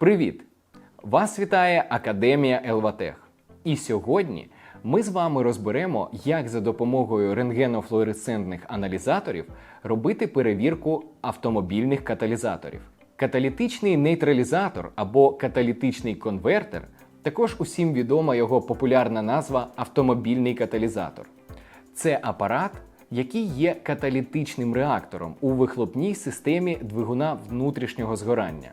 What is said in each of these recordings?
Привіт! Вас вітає Академія Елватех. І сьогодні ми з вами розберемо, як за допомогою рентгенофлуоресцентних аналізаторів робити перевірку автомобільних каталізаторів. Каталітичний нейтралізатор або каталітичний конвертер також усім відома його популярна назва автомобільний каталізатор. Це апарат, який є каталітичним реактором у вихлопній системі двигуна внутрішнього згорання,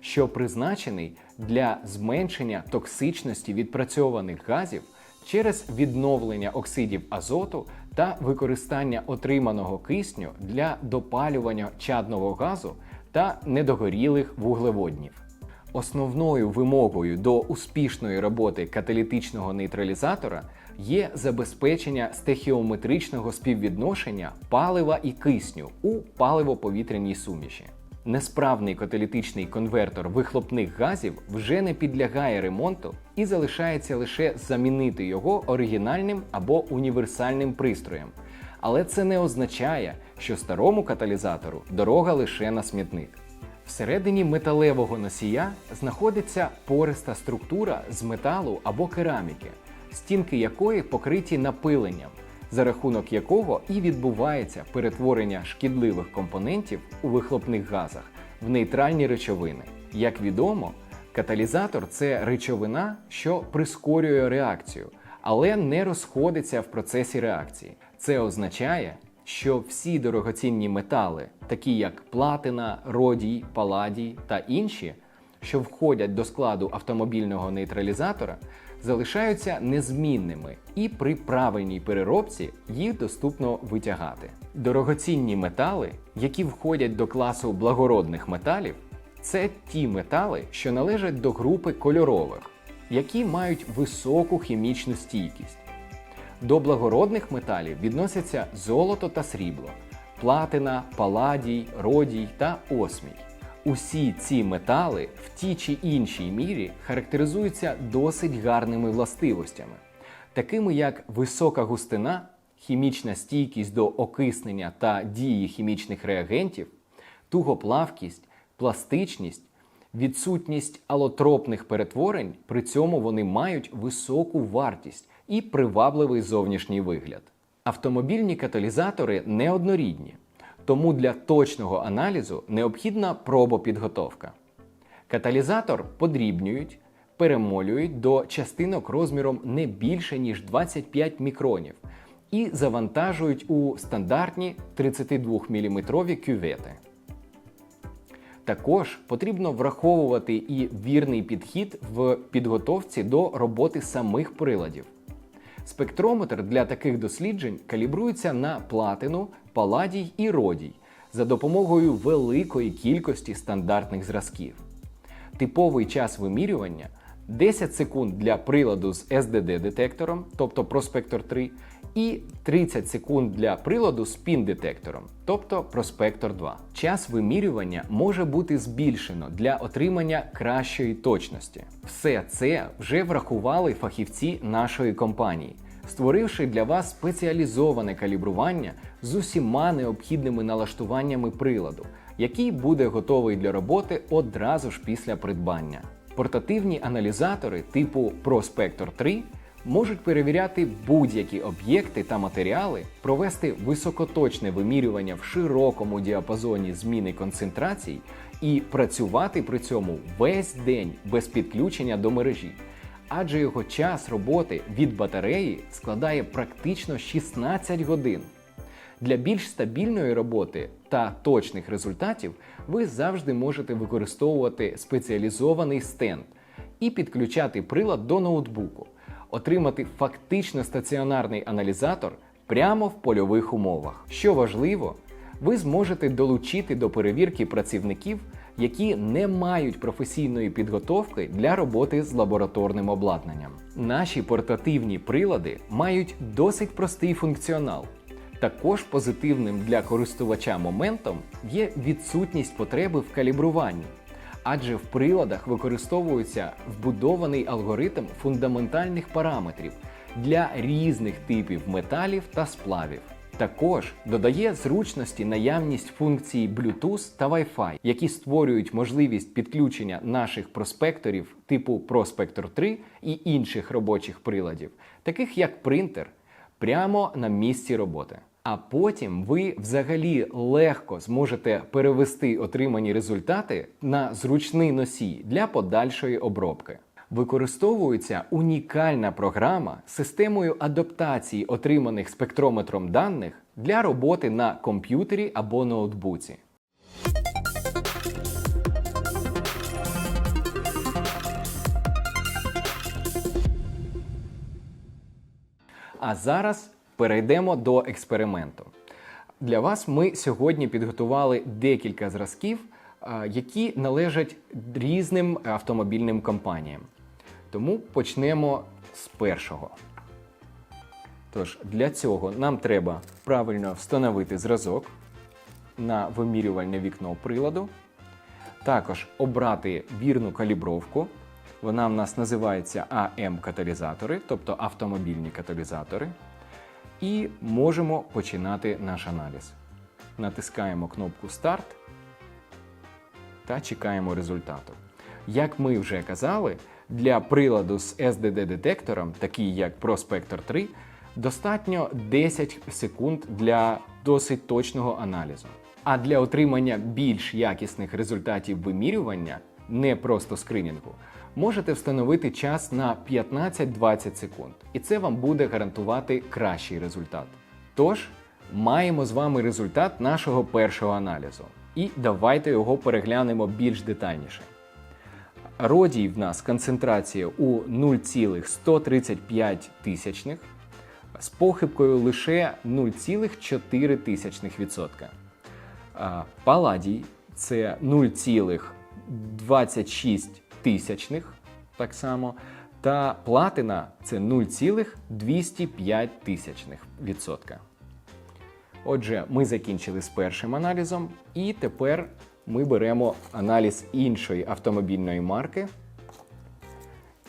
що призначений для зменшення токсичності відпрацьованих газів через відновлення оксидів азоту та використання отриманого кисню для допалювання чадного газу та недогорілих вуглеводнів. Основною вимогою до успішної роботи каталітичного нейтралізатора є забезпечення стехіометричного співвідношення палива і кисню у паливо-повітряній суміші. Несправний каталітичний конвертор вихлопних газів вже не підлягає ремонту і залишається лише замінити його оригінальним або універсальним пристроєм. Але це не означає, що старому каталізатору дорога лише на смітник. Всередині металевого носія знаходиться пориста структура з металу або кераміки, стінки якої покриті напиленням, за рахунок якого і відбувається перетворення шкідливих компонентів у вихлопних газах в нейтральні речовини. Як відомо, каталізатор це речовина, що прискорює реакцію, але не розходиться в процесі реакції. Це означає, що всі дорогоцінні метали, такі як платина, родій, паладій та інші, що входять до складу автомобільного нейтралізатора, залишаються незмінними, і при правильній переробці їх доступно витягати. Дорогоцінні метали, які входять до класу благородних металів, це ті метали, що належать до групи кольорових, які мають високу хімічну стійкість. До благородних металів відносяться золото та срібло, платина, паладій, родій та осмій. Усі ці метали в тій чи іншій мірі характеризуються досить гарними властивостями, такими як висока густина, хімічна стійкість до окиснення та дії хімічних реагентів, тугоплавкість, пластичність, відсутність алотропних перетворень, при цьому вони мають високу вартість і привабливий зовнішній вигляд. Автомобільні каталізатори неоднорідні, тому для точного аналізу необхідна пробопідготовка. Каталізатор подрібнюють, перемолюють до частинок розміром не більше ніж 25 мікронів і завантажують у стандартні 32 мм кювети. Також потрібно враховувати і вірний підхід в підготовці до роботи самих приладів. Спектрометр для таких досліджень калібрується на платину, паладій і родій за допомогою великої кількості стандартних зразків. Типовий час вимірювання 10 секунд для приладу з SDD-детектором, тобто Prospector 3, і 30 секунд для приладу з PIN-детектором, тобто Prospector 2. Час вимірювання може бути збільшено для отримання кращої точності. Все це вже врахували фахівці нашої компанії, створивши для вас спеціалізоване калібрування з усіма необхідними налаштуваннями приладу, який буде готовий для роботи одразу ж після придбання. Портативні аналізатори типу Prospector 3 можуть перевіряти будь-які об'єкти та матеріали, провести високоточне вимірювання в широкому діапазоні зміни концентрацій і працювати при цьому весь день без підключення до мережі. Адже його час роботи від батареї складає практично 16 годин. Для більш стабільної роботи та точних результатів ви завжди можете використовувати спеціалізований стенд і підключати прилад до ноутбуку, отримати фактично стаціонарний аналізатор прямо в польових умовах. Що важливо, ви зможете долучити до перевірки працівників, які не мають професійної підготовки для роботи з лабораторним обладнанням. Наші портативні прилади мають досить простий функціонал. Також позитивним для користувача моментом є відсутність потреби в калібруванні, адже в приладах використовується вбудований алгоритм фундаментальних параметрів для різних типів металів та сплавів. Також додає зручності наявність функцій Bluetooth та Wi-Fi, які створюють можливість підключення наших проспекторів типу Prospector 3 і інших робочих приладів, таких як принтер, прямо на місці роботи. А потім ви взагалі легко зможете перевести отримані результати на зручний носій для подальшої обробки. Використовується унікальна програма з системою адаптації отриманих спектрометром даних для роботи на комп'ютері або ноутбуці. А зараз перейдемо до експерименту. Для вас ми сьогодні підготували декілька зразків, які належать різним автомобільним компаніям. Тому почнемо з першого. Тож, для цього нам треба правильно встановити зразок на вимірювальне вікно приладу. Також обрати вірну калібровку. Вона в нас називається АМ-каталізатори, тобто автомобільні каталізатори. І можемо починати наш аналіз. Натискаємо кнопку Старт та чекаємо результату. Як ми вже казали, для приладу з SDD-детектором, такий як Prospector 3, достатньо 10 секунд для досить точного аналізу. А для отримання більш якісних результатів вимірювання, не просто скринінгу, можете встановити час на 15-20 секунд, і це вам буде гарантувати кращий результат. Тож, маємо з вами результат нашого першого аналізу. І давайте його переглянемо більш детальніше. Родій в нас концентрація у 0,135 тисячних з похибкою лише 0,4%. А Паладій це 0,26 тисячних, так само, та платина це 0,205 тисячних відсотка. Отже, ми закінчили з першим аналізом, і тепер ми беремо аналіз іншої автомобільної марки.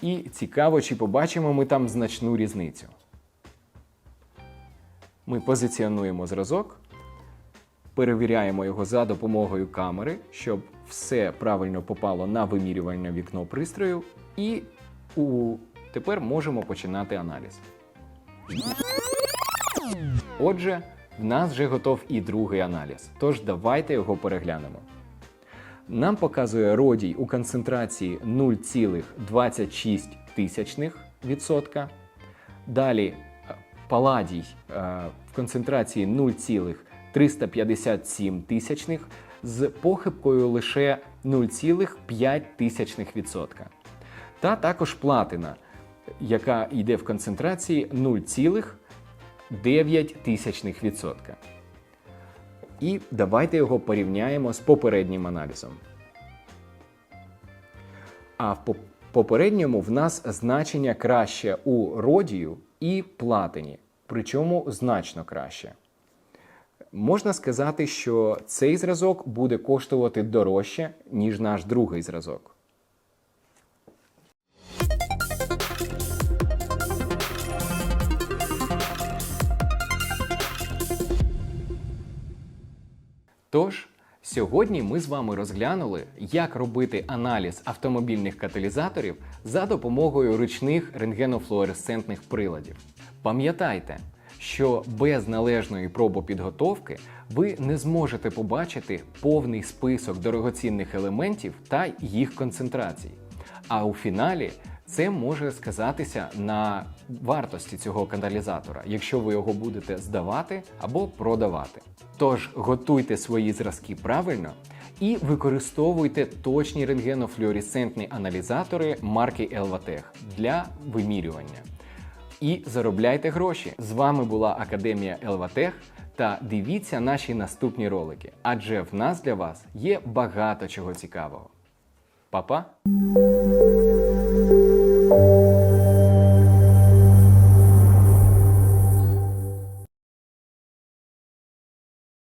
І цікаво, чи побачимо ми там значну різницю. Ми позиціонуємо зразок, перевіряємо його за допомогою камери, щоб все правильно попало на вимірювальне вікно пристрою, і у... тепер можемо починати аналіз. Отже, в нас вже готов і другий аналіз. Тож давайте його переглянемо. Нам показує родій у концентрації 0,26 тисячних відсотка. Далі е, паладій е, в концентрації 0,357 тисячних з похибкою лише 0,5 тисячних відсотка. Та також платина, яка йде в концентрації 0,9 тисячних відсотка. І давайте його порівняємо з попереднім аналізом. А в попередньому в нас значення краще у родію і платині, причому значно краще. Можна сказати, що цей зразок буде коштувати дорожче, ніж наш другий зразок. Тож, сьогодні ми з вами розглянули, як робити аналіз автомобільних каталізаторів за допомогою ручних рентгенофлуоресцентних приладів. Пам'ятайте, що без належної пробопідготовки ви не зможете побачити повний список дорогоцінних елементів та їх концентрацій. А у фіналі це може сказатися на вартості цього каталізатора, якщо ви його будете здавати або продавати. Тож готуйте свої зразки правильно і використовуйте точні рентгенофлюоресцентні аналізатори марки Elvatech для вимірювання. І заробляйте гроші. З вами була Академія Elvatech та дивіться наші наступні ролики, адже в нас для вас є багато чого цікавого. Па-па! Thank you.